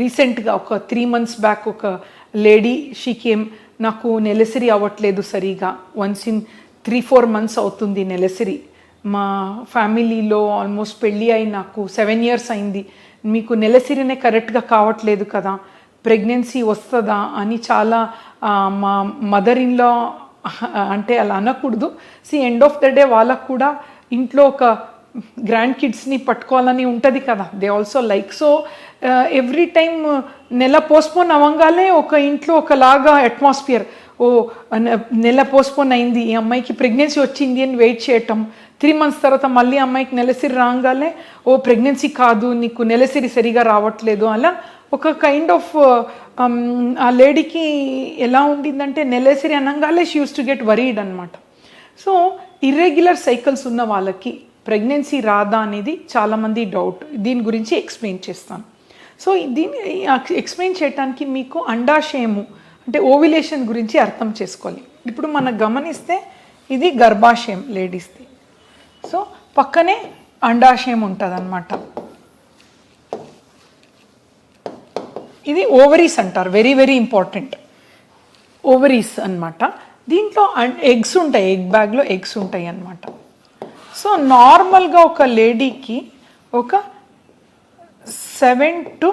రీసెంట్గా ఒక three months back ఒక లేడీ షీకేమ్ నాకు నెలసిరి అవ్వట్లేదు సరిగా. Once in three four months అవుతుంది నెలసిరి. మా ఫ్యామిలీలో ఆల్మోస్ట్ పెళ్ళి అయి నాకు సెవెన్ ఇయర్స్ అయింది. మీకు నెలసిరినే కరెక్ట్గా కావట్లేదు కదా ప్రెగ్నెన్సీ వస్తుందా అని చాలా మా మదర్ ఇన్లో అంటే అలా అనకూడదు. C end of the day వాళ్ళకు కూడా ఇంట్లో ఒక గ్రాండ్ కిడ్స్ని పట్టుకోవాలని ఉంటుంది కదా they also like so every time నెల పోస్ట్పోన్ అవ్వగానే ఒక ఇంట్లో ఒకలాగా అట్మాస్ఫియర్ ఓ నెల పోస్ట్పోన్ అయింది ఈ అమ్మాయికి ప్రెగ్నెన్సీ వచ్చింది అని వెయిట్ చేయటం త్రీ మంత్స్ తర్వాత మళ్ళీ అమ్మాయికి నెలసిరి రాగానే ఓ ప్రెగ్నెన్సీ కాదు నీకు నెలసిరి సరిగా రావట్లేదు అలా ఒక కైండ్ ఆఫ్ ఆ లేడీకి ఎలా ఉండిందంటే నెలసిరి అనగానే she use to get worried అనమాట సో ఇర్రెగ్యులర్ సైకిల్స్ ఉన్న వాళ్ళకి ప్రెగ్నెన్సీ రాదా అనేది చాలామంది డౌట్ దీని గురించి ఎక్స్ప్లెయిన్ చేస్తాను. సో దీన్ని ఎక్స్ప్లెయిన్ చేయడానికి మీకు అండాశయము అంటే ఓవిలేషన్ గురించి అర్థం చేసుకోవాలి. ఇప్పుడు మనం గమనిస్తే ఇది గర్భాశయం లేడీస్ది సో పక్కనే అండాశయం ఉంటుంది ఇది ఓవరీస్ అంటారు వెరీ వెరీ ఇంపార్టెంట్ ఓవరీస్ అన్నమాట. దీంట్లో ఎగ్స్ ఉంటాయి ఎగ్ బ్యాగ్లో ఎగ్స్ ఉంటాయి అన్నమాట సో నార్మల్గా ఒక లేడీకి ఒక సెవెన్ టు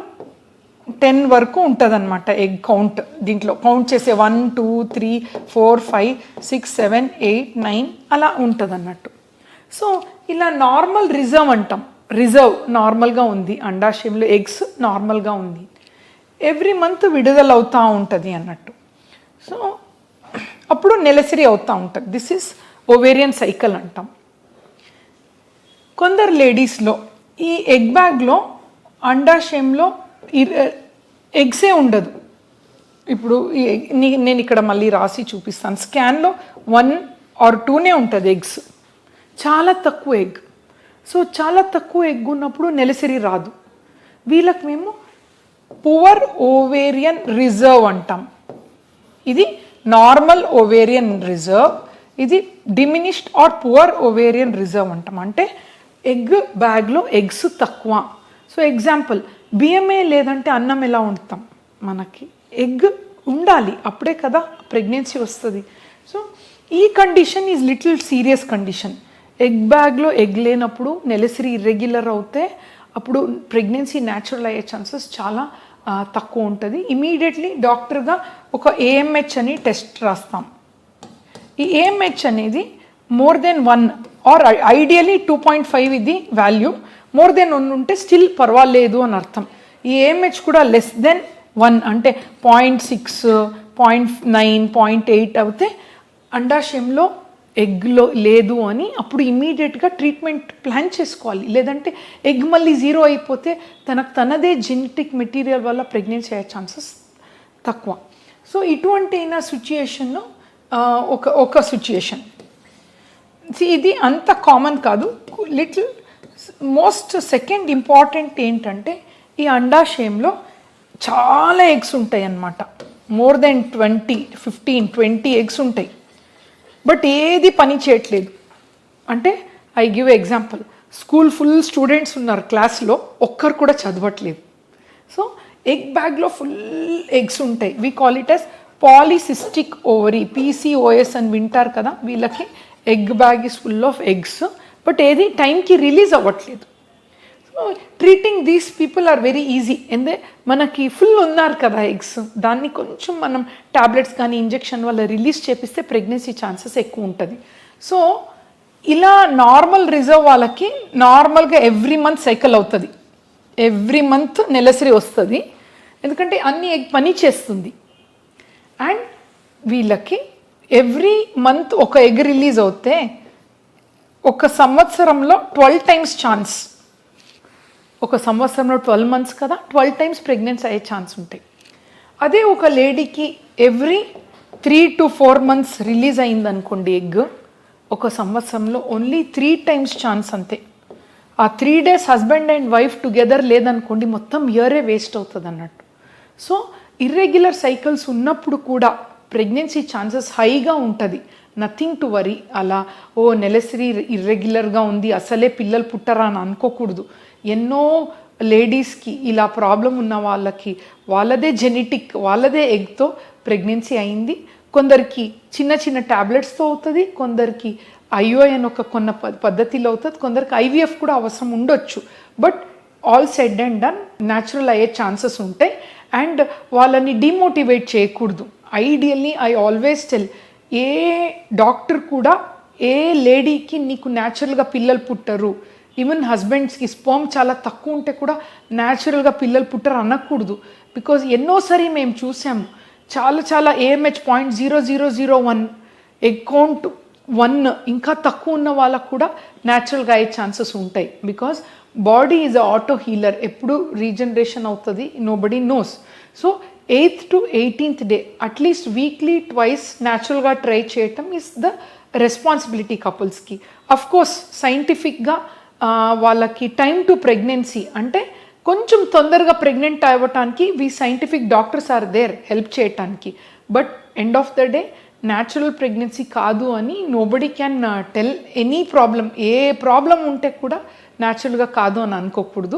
టెన్ వరకు ఉంటుంది అనమాట ఎగ్ కౌంట్ దీంట్లో కౌంట్ చేసే one two three four five six seven eight nine అలా ఉంటుంది అన్నట్టు సో ఇలా నార్మల్ రిజర్వ్ అంటాం. రిజర్వ్ నార్మల్గా ఉంది. అండాశయంలో ఎగ్స్ నార్మల్గా ఉంది. ఎవ్రీ మంత్ విడుదల అవుతూ ఉంటుంది అన్నట్టు. సో అప్పుడు నెలసరి అవుతూ ఉంటుంది. దిస్ ఇస్ ఓవేరియన్ సైకిల్ అంటాం. కొందరు లేడీస్లో ఈ ఎగ్ బ్యాగ్లో అండాశయంలో ఎగ్సే ఉండదు. ఇప్పుడు ఈ నేను ఇక్కడ మళ్ళీ రాసి చూపిస్తాను. స్కాన్లో వన్ ఆర్ టూనే ఉంటుంది ఎగ్స్ చాలా తక్కువ ఎగ్ సో చాలా తక్కువ ఎగ్ ఉన్నప్పుడు నెలసరి రాదు. వీళ్ళకి మేము పువర్ ఓవేరియన్ రిజర్వ్ అంటాం. ఇది నార్మల్ ఓవేరియన్ రిజర్వ్ ఇది diminished or poor ovarian reserve అంటాం. అంటే ఎగ్ బ్యాగ్లో ఎగ్స్ తక్కువ. సో ఎగ్జాంపుల్ బియ్యమే లేదంటే అన్నం ఎలా వండుతాం? మనకి ఎగ్ ఉండాలి అప్పుడే కదా ప్రెగ్నెన్సీ వస్తుంది. సో ఈ condition is little serious condition egg బ్యాగ్లో ఎగ్ లేనప్పుడు నెలసరి ఇర్రెగ్యులర్ అవుతే అప్పుడు ప్రెగ్నెన్సీ న్యాచురల్ అయ్యే ఛాన్సెస్ చాలా తక్కువ ఉంటుంది. ఇమీడియట్లీ డాక్టర్గా ఒక ఏఎంహెచ్ అని టెస్ట్ రాస్తాం. ఈ ఏఎంహెచ్ అనేది more than one or ideally two point five ఇది వాల్యూ మోర్ దెన్ వన్ ఉంటే స్టిల్ పర్వాలేదు అని అర్థం. ఈ ఏఎంహెచ్ కూడా లెస్ దెన్ వన్ అంటే point six point nine point eight అవుతే అండాశయంలో ఎగ్లో లేదు అని అప్పుడు ఇమీడియట్గా ట్రీట్మెంట్ ప్లాన్ చేసుకోవాలి. లేదంటే ఎగ్ మళ్ళీ జీరో అయిపోతే తనకు తనదే జెనెటిక్ మెటీరియల్ వల్ల ప్రెగ్నెన్సీ అయ్యే ఛాన్సెస్ తక్కువ. సో ఇటువంటి అయిన సిచ్యుయేషన్ ఒక ఒక సిచ్యుయేషన్ ఇది అంత కామన్ కాదు. లిటిల్ మోస్ట్ సెకండ్ ఇంపార్టెంట్ ఏంటంటే ఈ అండాశయంలో చాలా ఎగ్స్ ఉంటాయి అన్నమాట. More than twenty fifteen twenty eggs ఉంటాయి. బట్ ఏది పని చేయట్లేదు. అంటే I give example school full students ఉన్నారు క్లాస్లో ఒక్కరు కూడా చదవట్లేదు. సో ఎగ్ బ్యాగ్లో ఫుల్ ఎగ్స్ ఉంటాయి. We call it as polycystic ovary PCOS అని వింటారు కదా వీళ్ళకి egg bag is full of eggs but ఏది టైంకి రిలీజ్ అవ్వట్లేదు. So treating these people are very easy ఎందే మనకి ఫుల్ ఉన్నారు కదా ఎగ్స్ దాన్ని కొంచెం మనం టాబ్లెట్స్ కానీ ఇంజెక్షన్ వల్ల రిలీజ్ చేపిస్తే ప్రెగ్నెన్సీ ఛాన్సెస్ ఎక్కువ ఉంటుంది. సో ఇలా నార్మల్ రిజర్వ్ వాళ్ళకి నార్మల్గా ఎవ్రీ మంత్ సైకిల్ అవుతుంది. ఎవ్రీ మంత్ నెలసరి వస్తుంది. ఎందుకంటే అన్ని ఎగ్ పని చేస్తుంది. అండ్ వీళ్ళకి ఎవ్రీ మంత్ ఒక ఎగ్ రిలీజ్ అవుతే ఒక సంవత్సరంలో ట్వెల్వ్ టైమ్స్ ఛాన్స్ ఒక సంవత్సరంలో ట్వెల్వ్ మంత్స్ కదా ట్వెల్వ్ టైమ్స్ ప్రెగ్నెన్సీ అయ్యే ఛాన్స్ ఉంటాయి. అదే ఒక లేడీకి every three to four months release అయిందనుకోండి ఎగ్ ఒక సంవత్సరంలో ఓన్లీ త్రీ టైమ్స్ ఛాన్స్ అంతే. ఆ three days husband and wife together లేదనుకోండి మొత్తం ఇయరే వేస్ట్ అవుతుంది అన్నట్టు సో ఇర్రెగ్యులర్ సైకిల్స్ ఉన్నప్పుడు కూడా ప్రెగ్నెన్సీ ఛాన్సెస్ హైగా ఉంటుంది. నథింగ్ టు వరీ అలా ఓ నెలసరి ఇర్రెగ్యులర్గా ఉంది. అసలే పిల్లలు పుట్టరా అని అనుకోకూడదు. ఎన్నో లేడీస్కి ఇలా ప్రాబ్లం ఉన్న వాళ్ళకి వాళ్ళదే జెనెటిక్ వాళ్ళదే ఎగ్తో ప్రెగ్నెన్సీ అయింది. కొందరికి చిన్న చిన్న ట్యాబ్లెట్స్తో అవుతుంది కొందరికి ఐఓఎన్ ఒక కొన్న ప- పద్ధతిలో అవుతుంది కొందరికి ఐవీఎఫ్ కూడా అవసరం ఉండొచ్చు. But all said and done natural అయ్యే ఛాన్సెస్ ఉంటాయి. అండ్ వాళ్ళని డిమోటివేట్ చేయకూడదు. Ideally I always tell a doctor కూడా ఏ లేడీకి నీకు న్యాచురల్గా పిల్లలు పుట్టరు. ఈవెన్ హస్బెండ్స్కి స్పర్మ్ చాలా తక్కువ ఉంటే కూడా న్యాచురల్గా పిల్లలు పుట్టరు అనకూడదు. బికాజ్ ఎన్నోసారి మేము చూసాము చాలా చాలా AMH point zero zero zero one account one ఇంకా తక్కువ ఉన్న వాళ్ళకు కూడా న్యాచురల్గా అయ్యే ఛాన్సెస్ ఉంటాయి. Because body is auto healer ఎప్పుడు రీజనరేషన్ అవుతుంది nobody knows so eighth to eighteenth day at least weekly twice న్యాచురల్గా ట్రై చేయటం ఇస్ ద రెస్పాన్సిబిలిటీ కపుల్స్కి అఫ్ కోర్స్ సైంటిఫిక్గా వాళ్ళకి టైం టు ప్రెగ్నెన్సీ అంటే కొంచెం తొందరగా ప్రెగ్నెంట్ అవ్వటానికి we scientific doctors are there help చేయటానికి. But end of the day natural pregnancy కాదు అని nobody can tell any problem A problem ఉంటే కూడా న్యాచురల్గా కాదు అని అనుకోకూడదు.